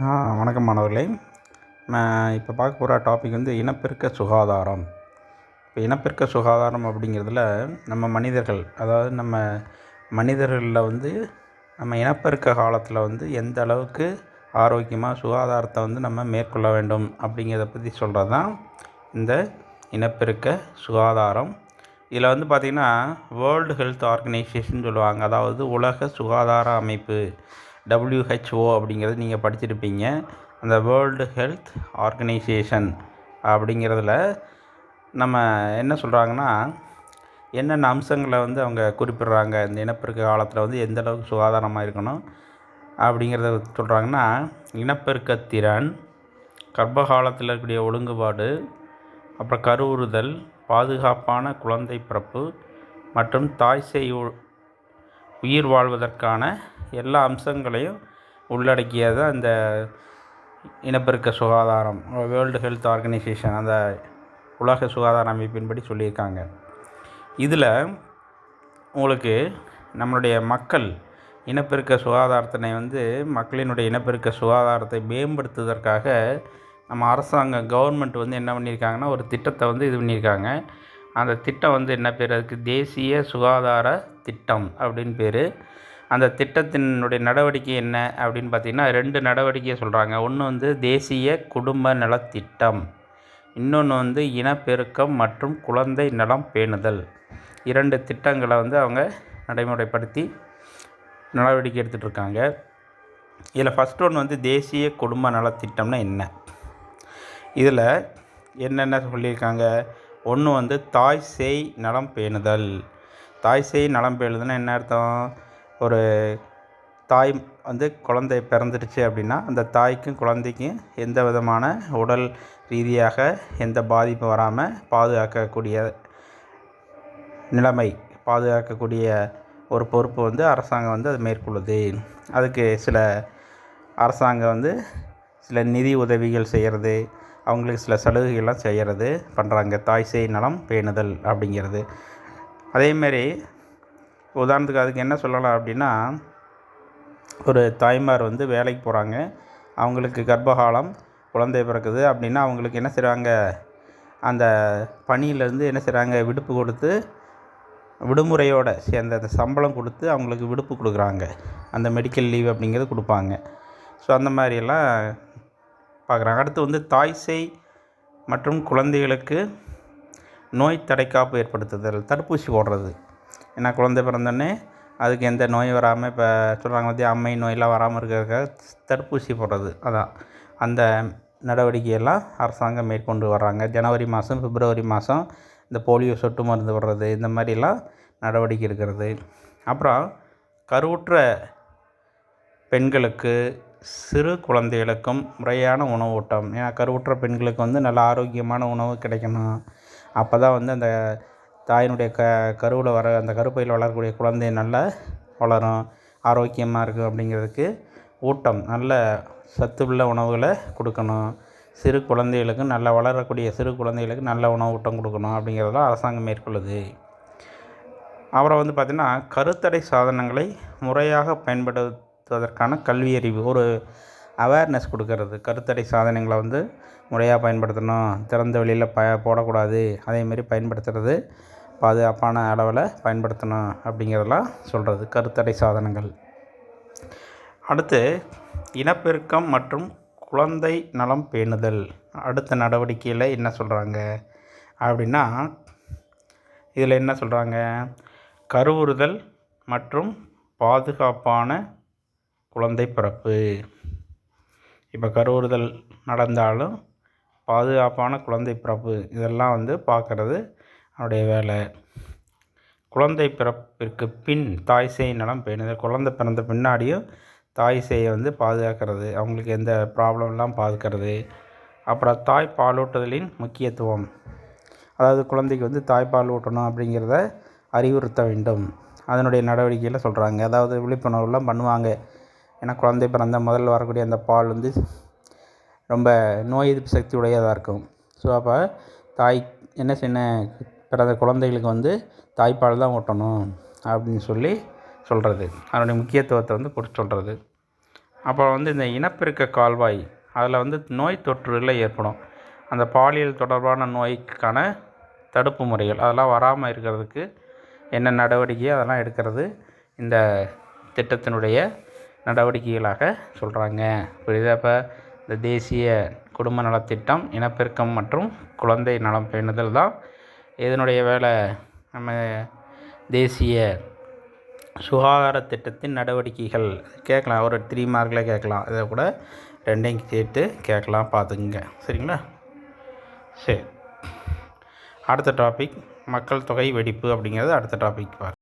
வணக்கம் மாணவர்களே. நான் இப்போ பார்க்க போகிற டாபிக் வந்து இனப்பெருக்க சுகாதாரம். இப்போ இனப்பெருக்க சுகாதாரம் அப்படிங்கிறதுல நம்ம மனிதர்கள் அதாவது நம்ம மனிதர்களில் வந்து நம்ம இனப்பெருக்க காலத்தில் வந்து எந்த அளவுக்கு ஆரோக்கியமாக சுகாதாரத்தை வந்து நம்ம மேற்கொள்ள வேண்டும் அப்படிங்கிறத பற்றி சொல்கிறது தான் இந்த இனப்பெருக்க சுகாதாரம். இதில் வந்து பார்த்திங்கன்னா வேர்ல்டு ஹெல்த் ஆர்கனைசேஷன் சொல்லுவாங்க. அதாவது உலக சுகாதார அமைப்பு. டபிள்யூஹெச்ஓ அப்படிங்கிறது நீங்கள் படிச்சிருப்பீங்க. அந்த வேர்ல்டு ஹெல்த் ஆர்கனைசேஷன் அப்படிங்கிறதுல நம்ம என்ன சொல்கிறாங்கன்னா என்னென்ன அம்சங்களை வந்து அவங்க குறிப்பிடுறாங்க இந்த இனப்பெருக்க காலத்தில் வந்து எந்த அளவுக்கு சுகாதாரமாக இருக்கணும் அப்படிங்கிறத சொல்கிறாங்கன்னா இனப்பெருக்க திறன் கர்ப்ப காலத்தில் இருக்கக்கூடிய ஒழுங்குபாடு அப்புறம் கருவுறுதல் பாதுகாப்பான குழந்தை பிறப்பு மற்றும் தாய் செய் உ- உயிர் வாழ்வதற்கான எல்லா அம்சங்களையும் உள்ளடக்கியது தான் இந்த இனப்பெருக்க சுகாதாரம் வேர்ல்டு ஹெல்த் ஆர்கனைசேஷன் அந்த உலக சுகாதார அமைப்பின்படி சொல்லியிருக்காங்க. இதில் உங்களுக்கு நம்மளுடைய மக்கள் இனப்பெருக்க சுகாதாரத்தினை வந்து மக்களினுடைய இனப்பெருக்க சுகாதாரத்தை மேம்படுத்துவதற்காக நம்ம அரசாங்கம் கவர்மெண்ட் வந்து என்ன பண்ணியிருக்காங்கன்னா ஒரு திட்டத்தை வந்து இது பண்ணியிருக்காங்க. அந்த திட்டம் வந்து என்ன பேர்? அதுக்கு தேசிய சுகாதார திட்டம் அப்படின்னு பேர். அந்த திட்டத்தினுடைய நடவடிக்கை என்ன அப்படின்னு பார்த்தீங்கன்னா ரெண்டு நடவடிக்கையை சொல்கிறாங்க ஒன்று வந்து தேசிய குடும்ப நலத்திட்டம் இன்னொன்று வந்து இனப்பெருக்கம் மற்றும் குழந்தை நலம் பேணுதல். இரண்டு திட்டங்களை வந்து அவங்க நடைமுறைப்படுத்தி நடவடிக்கை எடுத்துகிட்டு இருக்காங்க. இதில் ஃபஸ்ட் ஒன்று வந்து தேசிய குடும்ப நலத்திட்டம்னா என்ன? இதில் என்னென்ன சொல்லியிருக்காங்க? ஒன்று வந்து தாய் சேய் நலம் பேணுதல். தாய் சேய் நலம் பேணுதல்னா என்ன அர்த்தம்? ஒரு தாய் வந்து குழந்தை பிறந்துடுச்சு அப்படின்னா அந்த தாய்க்கும் குழந்தைக்கும் எந்த விதமான உடல் ரீதியாக எந்த பாதிப்பும் வராமல் பாதுகாக்கக்கூடிய நிலைமை பாதுகாக்கக்கூடிய ஒரு பொறுப்பு வந்து அரசாங்கம் வந்து அது மேற்கொள்ளுது. அதுக்கு சில அரசாங்கம் வந்து சில நிதி உதவிகள் செய்கிறது அவங்களுக்கு சில சலுகைகள்லாம் செய்கிறது பண்ணுறாங்க தாய் சேய் நலம் பேணுதல் அப்படிங்கிறது. அதேமாரி உதாரணத்துக்கு அதுக்கு என்ன சொல்லலாம் அப்படின்னா ஒரு தாய்மார் வந்து வேலைக்கு போகிறாங்க அவங்களுக்கு கர்ப்பகாலம் குழந்தை பிறக்குது அப்படின்னா அவங்களுக்கு என்ன செய்கிறாங்க அந்த பணியிலேருந்து என்ன செய்கிறாங்க விடுப்பு கொடுத்து விடுமுறையோடு சேர்ந்த அந்த சம்பளம் கொடுத்து அவங்களுக்கு விடுப்பு கொடுக்குறாங்க. அந்த மெடிக்கல் லீவ் அப்படிங்கிறது கொடுப்பாங்க. ஸோ அந்த மாதிரியெல்லாம் பார்க்குறாங்க. அடுத்து வந்து தாய் மற்றும் குழந்தைகளுக்கு நோய் தடைக்காப்பு ஏற்படுத்துதல் தடுப்பூசி போடுறது. ஏன்னா குழந்தை பிறந்தோடனே அதுக்கு எந்த நோய் வராமல் இப்போ சொல்கிறாங்க பார்த்தியா அம்மை நோயெல்லாம் வராமல் இருக்கிறதுக்காக தடுப்பூசி போடுறது அதான். அந்த நடவடிக்கையெல்லாம் அரசாங்கம் மேற்கொண்டு வர்றாங்க. ஜனவரி மாதம் பிப்ரவரி மாதம் இந்த போலியோ சொட்டு மருந்து விடுறது இந்த மாதிரிலாம் நடவடிக்கை எடுக்கிறது. அப்புறம் கருவுற்ற பெண்களுக்கு சிறு குழந்தைகளுக்கும் முறையான உணவூட்டம் ஏன்னா கருவுற்ற பெண்களுக்கு வந்து நல்ல ஆரோக்கியமான உணவு கிடைக்கணும். அப்போ தான் வந்து அந்த தாயினுடைய க கருவில் வர அந்த கருப்பையில் வளரக்கூடிய குழந்தை நல்லா வளரும் ஆரோக்கியமாக இருக்கும் அப்படிங்கிறதுக்கு ஊட்டம் நல்ல சத்துள்ள உணவுகளை கொடுக்கணும். சிறு குழந்தைகளுக்கு நல்லா வளரக்கூடிய சிறு குழந்தைகளுக்கு நல்ல உணவு ஊட்டம் கொடுக்கணும் அப்படிங்கிறதெல்லாம் அரசாங்கம் மேற்கொள்ளுது. அப்புறம் வந்து பார்த்திங்கன்னா கருத்தடை சாதனங்களை முறையாக பயன்படுத்துவதற்கான கல்வியறிவு ஒரு அவேர்னஸ் கொடுக்கறது. கருத்தடை சாதனங்களை வந்து முறையாக பயன்படுத்தணும். திறந்த வெளியில் ப போடக்கூடாது. அதேமாரி பயன்படுத்துறது பாதுகாப்பான அளவில் பயன்படுத்தணும் அப்படிங்கிறதெல்லாம் சொல்கிறது கருத்தடை சாதனங்கள். அடுத்து இனப்பெருக்கம் மற்றும் குழந்தை நலம் பேணுதல். அடுத்த நடவடிக்கையில் என்ன சொல்கிறாங்க அப்படின்னா இதில் என்ன சொல்கிறாங்க கருவுறுதல் மற்றும் பாதுகாப்பான குழந்தை பிறப்பு. இப்போ கருவுறுதல் நடந்தாலும் பாதுகாப்பான குழந்தை பிறப்பு இதெல்லாம் வந்து பார்க்குறது அவருடைய வேலை. குழந்தை பிறப்பிற்கு பின் தாய் சேய் நலம் பேணுதல். குழந்தை பிறந்த பின்னாடியும் தாய் சேயை வந்து பாதுகாக்கிறது. அவங்களுக்கு எந்த ப்ராப்ளம்லாம் பாதுகாக்கிறது அப்புறம் தாய் பாலூட்டுதலின் முக்கியத்துவம். அதாவது குழந்தைக்கு வந்து தாய்ப்பால் ஊட்டணும் அப்படிங்கிறத அறிவுறுத்த வேண்டும். அதனுடைய நடவடிக்கையில் சொல்கிறாங்க அதாவது விழிப்புணர்வுலாம் பண்ணுவாங்க. ஏன்னா குழந்தை பிறந்த முதல்ல வரக்கூடிய அந்த பால் வந்து ரொம்ப நோய் எதிர்ப்பு சக்தி உடையதாக இருக்கும். ஸோ அப்போ தாய் என்ன செய்யணும்? பிறந்த குழந்தைகளுக்கு வந்து தாய்ப்பால் தான் ஊட்டணும் அப்படின்னு சொல்லி சொல்கிறது அதனுடைய முக்கியத்துவத்தை வந்து கொடுத்து சொல்கிறது அப்புறம் வந்து இந்த இனப்பெருக்க கால்வாய் அதில் வந்து நோய் தொற்றுகள் ஏற்படும். அந்த பாலியல் தொடர்பான நோய்க்கான தடுப்பு முறைகள் அதெல்லாம் வராமல் இருக்கிறதுக்கு என்ன நடவடிக்கை அதெல்லாம் எடுக்கிறது இந்த திட்டத்தினுடைய நடவடிக்கைகளாக சொல்கிறாங்க புரியுதா? இப்போ இந்த தேசிய குடும்ப நலத்திட்டம் இனப்பெருக்கம் மற்றும் குழந்தை நலம் பேணுதல் தான் இதனுடைய வேலை. நம்ம தேசிய சுகாதார திட்டத்தின் நடவடிக்கைகள் கேட்கலாம். ஒரு த்ரீ மார்க்கில் கேட்கலாம். இதை கூட ரெண்டையும் கேட்டு கேட்கலாம் பார்த்துக்குங்க. சரிங்களா? சரி. அடுத்த டாபிக் மக்கள் தொகை வெடிப்பு அப்படிங்கிறது அடுத்த டாபிக் பாரு